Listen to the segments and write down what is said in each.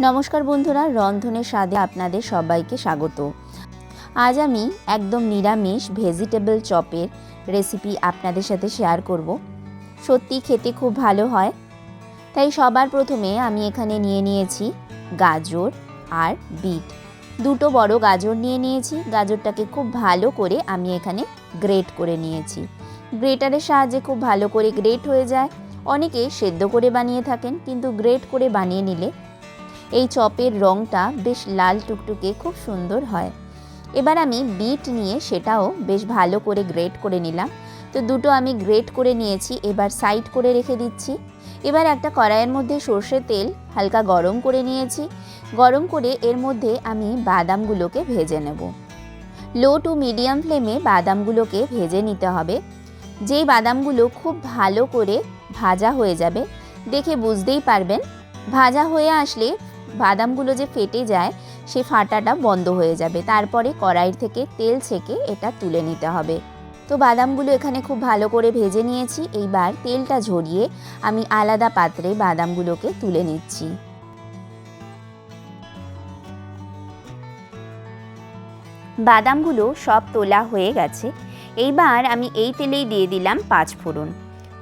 নমস্কার বন্ধুরা, রন্ধনের স্বাদে আপনাদের সবাইকে স্বাগত। আজ আমি একদম নিরামিষ ভেজিটেবল চপের রেসিপি আপনাদের সাথে শেয়ার করব। সত্যি খেতে খুব ভালো হয়। তাই সবার প্রথমে আমি এখানে নিয়ে নিয়েছি গাজর আর বিট। দুটো বড় গাজর নিয়ে নিয়েছি। গাজরটাকে খুব ভালো করে আমি এখানে গ্রেট করে নিয়েছি। গ্রেটারের সাহায্যে খুব ভালো করে গ্রেট হয়ে যায়। অনেকে সেদ্ধ করে বানিয়ে থাকেন, কিন্তু গ্রেট করে বানিয়ে নিলে এই চপের রঙটা বেশ লাল টুকটুকে খুব সুন্দর হয়। এবার আমি বিট নিয়ে সেটাও বেশ ভালো করে গ্রেট করে নিলাম। তো দুটো আমি গ্রেট করে নিয়েছি, এবার সাইড করে রেখে দিচ্ছি। এবার একটা কড়াইয়ের মধ্যে সর্ষের তেল হালকা গরম করে নিয়েছি। গরম করে এর মধ্যে আমি বাদামগুলোকে ভেজে নেব। লো টু মিডিয়াম ফ্লেমে বাদামগুলোকে ভেজে নিতে হবে। যেই বাদামগুলো খুব ভালো করে ভাজা হয়ে যাবে, দেখে বুঝতেই পারবেন। ভাজা হয়ে আসলে বাদামগুলো যে ফেটে যায়, সে ফাটাটা বন্ধ হয়ে যাবে। তারপরে কড়াই থেকে তেল ছেঁকে এটা তুলে নিতে হবে। তো বাদামগুলো এখানে খুব ভালো করে ভেজে নিয়েছি। এইবার তেলটা ঝরিয়ে আমি আলাদা পাত্রে বাদামগুলোকে তুলে নিচ্ছি। বাদামগুলো সব তোলা হয়ে গেছে। এইবার আমি এই তেলেই দিয়ে দিলাম পাঁচ ফোড়ন।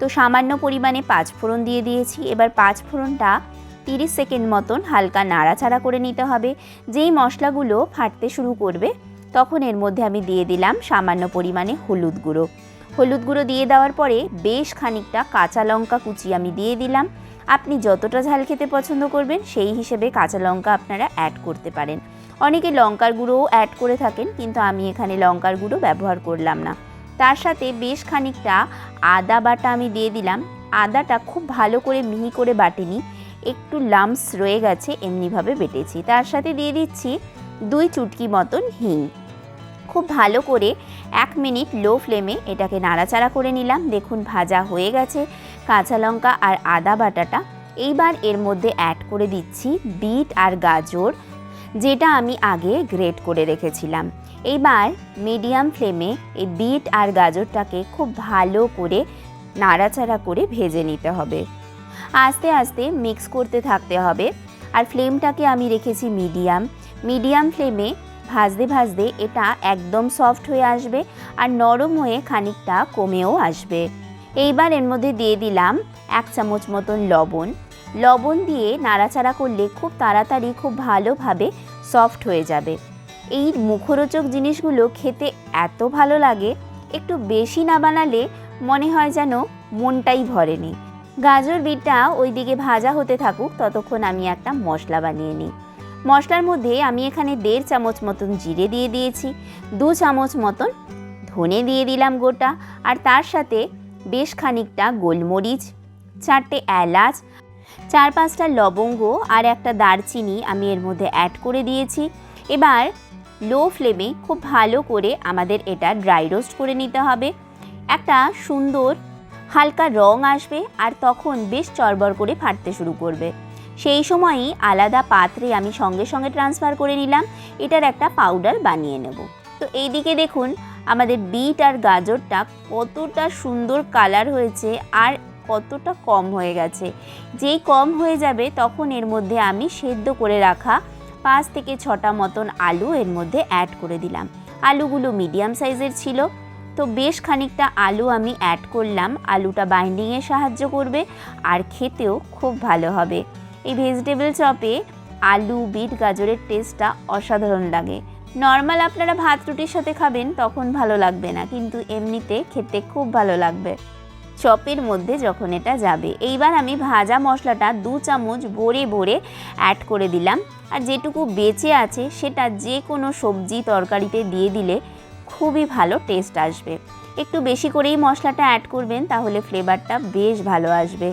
তো সামান্য পরিমাণে পাঁচ ফোড়ন দিয়ে দিয়েছি। এবার পাঁচ ফোড়নটা তিরিশ সেকেন্ড মতন হালকা নাড়াচাড়া করে নিতে হবে। যেই মশলাগুলো ফাটতে শুরু করবে, তখন এর মধ্যে আমি দিয়ে দিলাম সামান্য পরিমাণে হলুদ গুঁড়ো। হলুদ গুঁড়ো দিয়ে দেওয়ার পরে বেশ খানিকটা কাঁচা লঙ্কা কুচি আমি দিয়ে দিলাম। আপনি যতটা ঝাল খেতে পছন্দ করবেন, সেই হিসেবে কাঁচা লঙ্কা আপনারা অ্যাড করতে পারেন। অনেকে লঙ্কার গুঁড়োও অ্যাড করে থাকেন, কিন্তু আমি এখানে লঙ্কার গুঁড়ো ব্যবহার করলাম না। তার সাথে বেশ খানিকটা আদা বাটা আমি দিয়ে দিলাম। আদাটা খুব ভালো করে মিহি করে বাটিনি। একটু লামস রয়ে গেছে, এমনিভাবে বেটেছি। তার সাথে দিয়ে দিচ্ছি দুই চুটকি মতন হিং। খুব ভালো করে এক মিনিট লো ফ্লেমে এটাকে নাড়াচাড়া করে নিলাম। দেখুন, ভাজা হয়ে গেছে। কাঁচা লঙ্কা আর আদা বাটাটা এইবার এর মধ্যে অ্যাড করে দিচ্ছি বিট আর গাজর, যেটা আমি আগে গ্রেট করে রেখেছিলাম। এইবার মিডিয়াম ফ্লেমে এই বিট আর গাজরটাকে খুব ভালো করে নাড়াচাড়া করে ভেজে নিতে হবে। আস্তে আস্তে মিক্স করতে থাকতে হবে। আর ফ্লেমটাকে আমি রেখেছি মিডিয়াম মিডিয়াম ফ্লেমে ভাজতে ভাজতে এটা একদম সফট হয়ে আসবে আর নরম হয়ে খানিকটা কমেও আসবে। এইবার এর মধ্যে দিয়ে দিলাম এক চামচ মতন লবণ। লবণ দিয়ে নাড়াচাড়া করলে খুব তাড়াতাড়ি, খুব ভালোভাবে সফট হয়ে যাবে। এই মুখরোচক জিনিসগুলো খেতে এত ভালো লাগে, একটু বেশি না বানালে মনে হয় যেন মনটাই ভরেনি। গাজর বিটটা ওইদিকে ভাজা হতে থাকুক, ততক্ষণ আমি একটা মশলা বানিয়ে নিই। মশলার মধ্যে আমি এখানে দেড় চামচ মতন জিরে দিয়ে দিয়েছি, দু চামচ মতন ধনে দিয়ে দিলাম গোটা, আর তার সাথে বেশ খানিকটা গোলমরিচ, চারটে এলাচ, চার পাঁচটা লবঙ্গ আর একটা দারচিনি আমি এর মধ্যে অ্যাড করে দিয়েছি। এবার লো ফ্লেমে খুব ভালো করে আমাদের এটা ড্রাই রোস্ট করে নিতে হবে। একটা সুন্দর হালকা রং আসবে আর তখন বেশ চরবর করে ফাটতে শুরু করবে। সেই সময়ই আলাদা পাত্রে আমি সঙ্গে সঙ্গে ট্রান্সফার করে নিলাম। এটার একটা পাউডার বানিয়ে নেব। তো এইদিকে দেখুন, আমাদের বিট আর গাজরটা কতটা সুন্দর কালার হয়েছে আর কতটা কম হয়ে গেছে। যেই কম হয়ে যাবে তখন এর মধ্যে আমি সেদ্ধ করে রাখা পাঁচ থেকে ছটা মতন আলু এর মধ্যে অ্যাড করে দিলাম। আলুগুলো মিডিয়াম সাইজের ছিল। তো বেশ খানিকটা আলু আমি অ্যাড করলাম। আলুটা বাইন্ডিংয়ে সাহায্য করবে আর খেতেও খুব ভালো হবে। এই ভেজিটেবল চপে আলু, বিট, গাজরের টেস্টটা অসাধারণ লাগে। নর্মাল আপনারা ভাত রুটির সাথে খাবেন, তখন ভালো লাগবে না, কিন্তু এমনিতে খেতে খুব ভালো লাগবে। চপের মধ্যে যখন এটা যাবে, এইবার আমি ভাজা মশলাটা দু চামচ ভরে ভরে অ্যাড করে দিলাম। আর যেটুকু বেঁচে আছে, সেটা যে কোনো সবজি তরকারিতে দিয়ে দিলে খুবই ভালো টেস্ট আসবে। একটু বেশি করেই মশলাটা অ্যাড করবেন, তাহলে ফ্লেভারটা বেশ ভালো আসবে।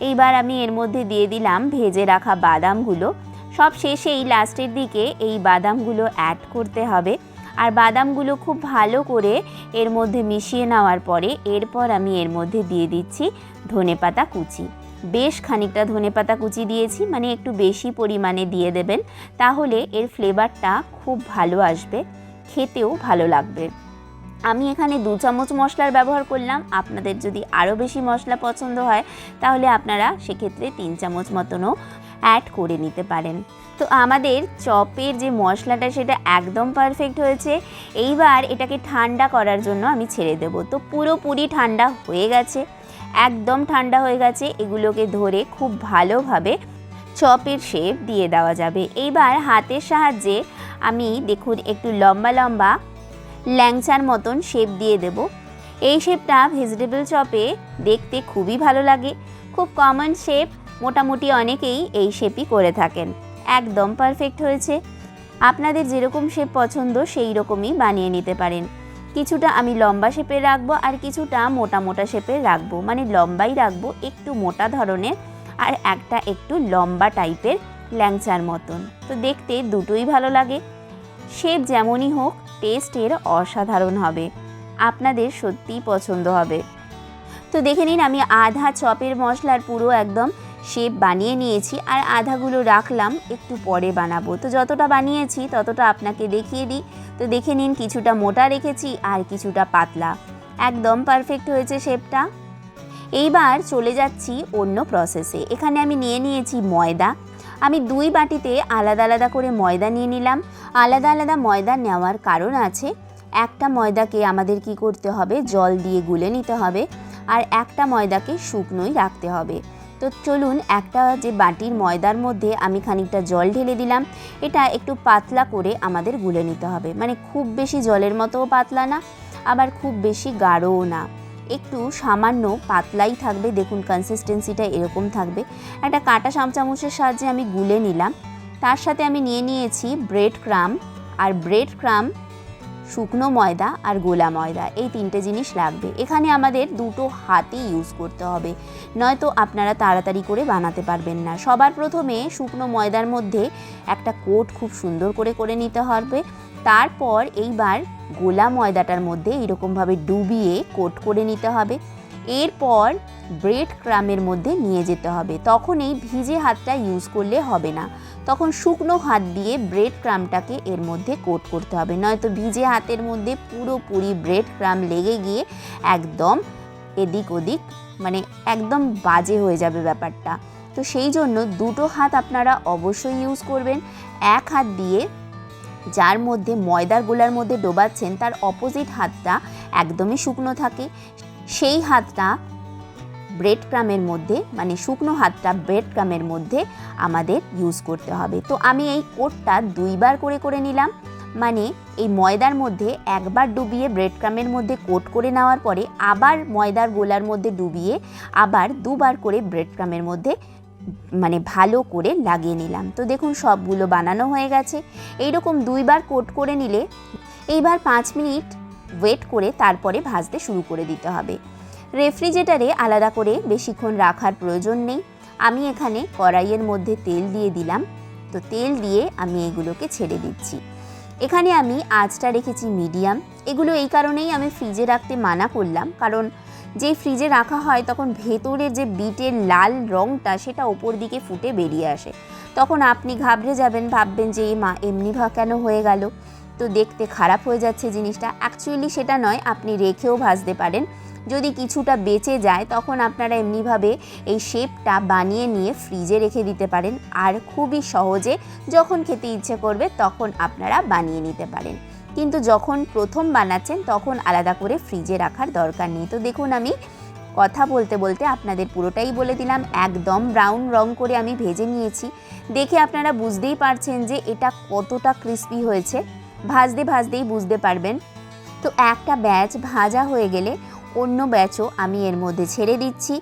এইবার আমি এর মধ্যে দিয়ে দিলাম ভেজে রাখা বাদামগুলো। সব শেষেই লাস্টের দিকে এই বাদামগুলো অ্যাড করতে হবে। আর বাদামগুলো খুব ভালো করে এর মধ্যে মিশিয়ে নেওয়ার পরে এরপর আমি এর মধ্যে দিয়ে দিচ্ছি ধনেপাতা কুচি। বেশ খানিকটা ধনেপাতা কুচি দিয়েছি মানে একটু বেশি পরিমাণে দিয়ে দেবেন, তাহলে এর ফ্লেভারটা খুব ভালো আসবে। খেতেও ভালো লাগবে। আমি এখানে দু চামচ মশলার ব্যবহার করলাম। আপনাদের যদি আরও বেশি মশলা পছন্দ হয়, তাহলে আপনারা সেক্ষেত্রে তিন চামচ মতনও অ্যাড করে নিতে পারেন। তো আমাদের চপের যে মশলাটা, সেটা একদম পারফেক্ট হয়েছে। এইবার এটাকে ঠান্ডা করার জন্য আমি ছেড়ে দেবো। তো পুরোপুরি ঠান্ডা হয়ে গেছে। একদম ঠান্ডা হয়ে গেছে। এগুলোকে ধরে খুব ভালোভাবে চপের শেপ দিয়ে দেওয়া যাবে। এইবার হাতের সাহায্যে আমি দেখুন একটু লম্বা লম্বা ল্যাংচার মতন শেপ দিয়ে দেব। এই শেপটা ভেজিটেবল চপে দেখতে খুবই ভালো লাগে। খুব কমন শেপ মোটামুটি অনেকেই এই শেপই করে থাকেন। একদম পারফেক্ট হয়েছে। আপনাদের যেরকম শেপ পছন্দ, সেই রকমই বানিয়ে নিতে পারেন। কিছুটা আমি লম্বা শেপের রাখব আর কিছুটা মোটা মোটা শেপের রাখব। মানে লম্বাই রাখব, একটু মোটা ধরনের আর একটা একটু লম্বা টাইপের ল্যাংচার মতন। তো দেখতে দুটোই ভালো লাগে। শেপ যেমনই হোক টেস্টের অসাধারণ হবে। আপনাদের সত্যিই পছন্দ হবে। তো দেখে নিন, আমি আধা চপের মশলার পুরো একদম শেপ বানিয়ে নিয়েছি আর আধাগুলো রাখলাম, একটু পরে বানাবো। তো যতটা বানিয়েছি, ততটা আপনাকে দেখিয়ে দিই। তো দেখে নিন, কিছুটা মোটা রেখেছি আর কিছুটা পাতলা। একদম পারফেক্ট হয়েছে শেপটা এইবার চলে যাচ্ছি অন্য প্রসেসে এখানে আমি নিয়ে নিয়েছি ময়দা। আমি দুই বাটিতে আলাদা আলাদা করে ময়দা নিয়ে নিলাম। আলাদা আলাদা ময়দা নেওয়ার কারণ আছে, একটা ময়দাকে আমাদের কি করতে হবে? জল দিয়ে গুলে নিতে হবে আর একটা ময়দাকে শুকনোই রাখতে হবে। তো চলুন, একটা যে বাটির ময়দার মধ্যে আমি খানিকটা জল ঢেলে দিলাম, এটা একটু পাতলা করে আমাদের গুলে নিতে হবে। মানে খুব বেশি জলের মতোও পাতলা না, আবার খুব বেশি গাঢ়ও না। একটু সামান্য পাতলাই থাকবে। দেখুন কনসিস্টেন্সিটা এরকম থাকবে। একটা কাঁটা চামচামচের সাহায্যে আমি গুলে নিলাম। তার সাথে আমি নিয়ে নিয়েছি ব্রেড ক্রাম আর ব্রেড ক্রাম শুকনো ময়দা আর গোলা ময়দা। এই তিনটে জিনিস লাগবে। এখানে আমাদের দুটো হাতই ইউজ করতে হবে। নয়তো আপনারা তাড়াতাড়ি করে বানাতে পারবেন না। সবার প্রথমে শুকনো ময়দার মধ্যে একটা কোট খুব সুন্দর করে করে নিতে হবে। তারপর এইবার গোলা ময়দাটার মধ্যে এরকমভাবে ডুবিয়ে কোট করে নিতে হবে। এরপর ব্রেড ক্রামের মধ্যে নিয়ে যেতে হবে। তখন এই ভিজে হাতটা ইউজ করলে হবে না। তখন শুকনো হাত দিয়ে ব্রেড ক্রামটাকে এর মধ্যে কোট করতে হবে। নয়তো ভিজে হাতের মধ্যে পুরোপুরি ব্রেড ক্রাম লেগে গিয়ে একদম এদিক ওদিক মানে একদম বাজে হয়ে যাবে ব্যাপারটা। তো সেই জন্য দুটো হাত আপনারা অবশ্যই ইউজ করবেন। এক হাত দিয়ে যার মধ্যে ময়দার গোলার মধ্যে ডোবাচ্ছেন, তার অপোজিট হাতটা একদমই শুকনো থাকে। সেই হাতটা ব্রেড ক্রামের মধ্যে মানে শুকনো হাতটা ব্রেড ক্রামের মধ্যে আমাদের ইউজ করতে হবে। তো আমি এই কোটটা দুইবার করে করে নিলাম। মানে এই ময়দার মধ্যে একবার ডুবিয়ে ব্রেড ক্রামের মধ্যে কোট করে নেওয়ার পরে আবার ময়দার গোলার মধ্যে ডুবিয়ে আবার দুবার করে ব্রেড ক্রামের মধ্যে মানে ভালো করে লাগিয়ে নিলাম। তো দেখুন সবগুলো বানানো হয়ে গেছে। এইরকম দুইবার কোট করে নিলে এইবার পাঁচ মিনিট ওয়েট করে তারপরে ভাজতে শুরু করে দিতে হবে। রেফ্রিজারেটারে আলাদা করে বেশিক্ষণ রাখার প্রয়োজন নেই। আমি এখানে কড়াইয়ের মধ্যে তেল দিয়ে দিলাম। তো তেল দিয়ে আমি এগুলোকে ছেড়ে দিচ্ছি। এখানে আমি আঁচটা রেখেছি মিডিয়াম। এগুলো এই কারণেই আমি ফ্রিজে রাখতে মানা করলাম। কারণ যেই ফ্রিজে রাখা হয় তখন ভেতরের যে বিটের লাল রঙটা সেটা ওপর দিকে ফুটে বেরিয়ে আসে। তখন আপনি ঘাবড়ে যাবেন, ভাববেন যে এই মা, এমনি ভা কেন হয়ে গেল? তো দেখতে খারাপ হয়ে যাচ্ছে জিনিসটা। অ্যাকচুয়ালি সেটা নয়, আপনি রেখেও ভাজতে পারেন। যদি কিছুটা বেঁচে যায়, তখন আপনারা এমনিভাবে এই শেপটা বানিয়ে নিয়ে ফ্রিজে রেখে দিতে পারেন। আর খুবই সহজে, যখন খেতে ইচ্ছে করবে, তখন আপনারা বানিয়ে নিতে পারেন। কিন্তু যখন প্রথম বানাচ্ছেন, তখন আলাদা করে ফ্রিজে রাখার দরকার নেই। তো দেখুন আমি কথা বলতে বলতে আপনাদের পুরোটাই বলে দিলাম। একদম ব্রাউন রং করে আমি ভেজে নিয়েছি। দেখে আপনারা বুঝতেই পারছেন যে এটা কতটা ক্রিস্পি হয়েছে। ভাজতে ভাজতেই বুঝতে পারবেন। তো একটা ব্যাচ ভাজা হয়ে গেলে অন্য ব্যাচও আমি এর মধ্যে ছেড়ে দিচ্ছি।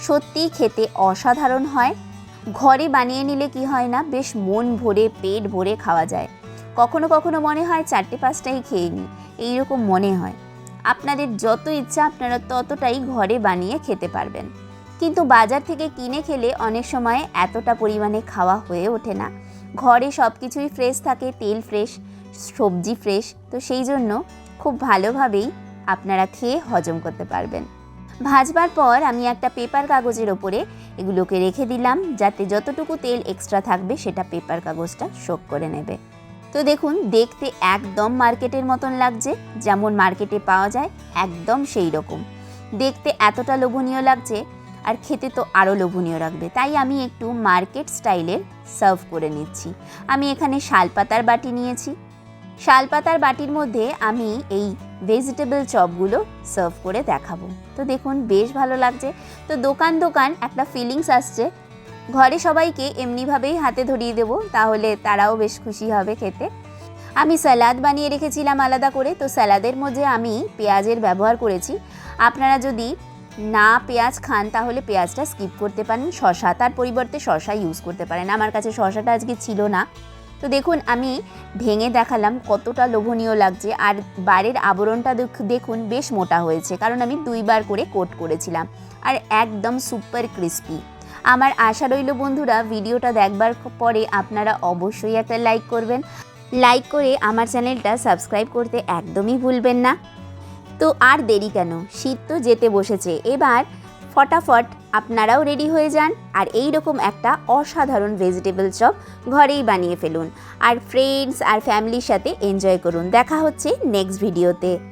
সত্যিই খেতে অসাধারণ হয়। ঘরে বানিয়ে নিলে কি হয় না, বেশ মন ভরে, পেট ভরে খাওয়া যায়। কখনো কখনো মনে হয় চারটে পাঁচটাই খেয়ে নিই। এইরকম মনে হয়। আপনাদের যত ইচ্ছা আপনারা ততটাই ঘরে বানিয়ে খেতে পারবেন। কিন্তু বাজার থেকে কিনে খেলে অনেক সময় এতটা পরিমাণে খাওয়া হয়ে ওঠে না। ঘরে সব কিছুই ফ্রেশ থাকে, তেল ফ্রেশ সবজি ফ্রেশ তো সেই জন্য খুব ভালোভাবেই আপনারা খেয়ে হজম করতে পারবেন। ভাজবার পর আমি একটা পেপার কাগজের ওপরে এগুলোকে রেখে দিলাম, যাতে যতটুকু তেল এক্সট্রা থাকবে সেটা পেপার কাগজটা শোক করে নেবে। তো দেখুন, দেখতে একদম মার্কেটের মতন লাগছে, যেমন মার্কেটে পাওয়া যায় একদম সেই রকম। দেখতে এতটা লোভনীয় লাগছে, আর খেতে তো আরও লোভনীয় রাখবে তাই আমি একটু মার্কেট স্টাইলের সার্ভ করে নিচ্ছি। আমি এখানে শালপাতার বাটি নিয়েছি। শালপাতার বাটির মধ্যে আমি এই ভেজিটেবল চপগুলো সার্ভ করে দেখাবো। তো দেখুন, বেশ ভালো লাগছে। তো দোকান দোকান একটা ফিলিংস আসছে ঘরে সবাইকে এমনিভাবেই হাতে ধরিয়ে দেবো, তাহলে তারাও বেশ খুশি হবে খেতে। আমি স্যালাদ বানিয়ে রেখেছিলাম আলাদা করে, তো স্যালাদের মধ্যে আমি পেঁয়াজের ব্যবহার করেছি। আপনারা যদি না পেঁয়াজ খান, তাহলে পেঁয়াজটা স্কিপ করতে পারেন শশা তার পরিবর্তে শশা ইউজ করতে পারেন। আমার কাছে শশাটা আজকে ছিল না। তো দেখুন, আমি ভেঙে দেখালাম কতটা লোভনীয় লাগছে, আর বাইরের আবরণটা দেখ- দেখুন, বেশ মোটা হয়েছে, কারণ আমি দুইবার করে কোট করেছিলাম, আর একদম সুপার ক্রিস্পি আমার আশা রইল বন্ধুরা, ভিডিওটা দেখবার পরে আপনারা অবশ্যই একটা লাইক করবেন। লাইক করে আমার চ্যানেলটা সাবস্ক্রাইব করতে একদমই ভুলবেন না। তো আর দেরি কেন? শীত তো যেতে বসেছে। এবার ফটাফট আপনারাও রেডি হয়ে যান আর এই রকম একটা অসাধারণ ভেজিটেবল চপ ঘরেই বানিয়ে ফেলুন। আর ফ্রেন্ডস আর ফ্যামিলির সাথে এনজয় করুন। দেখা হচ্ছে নেক্সট ভিডিওতে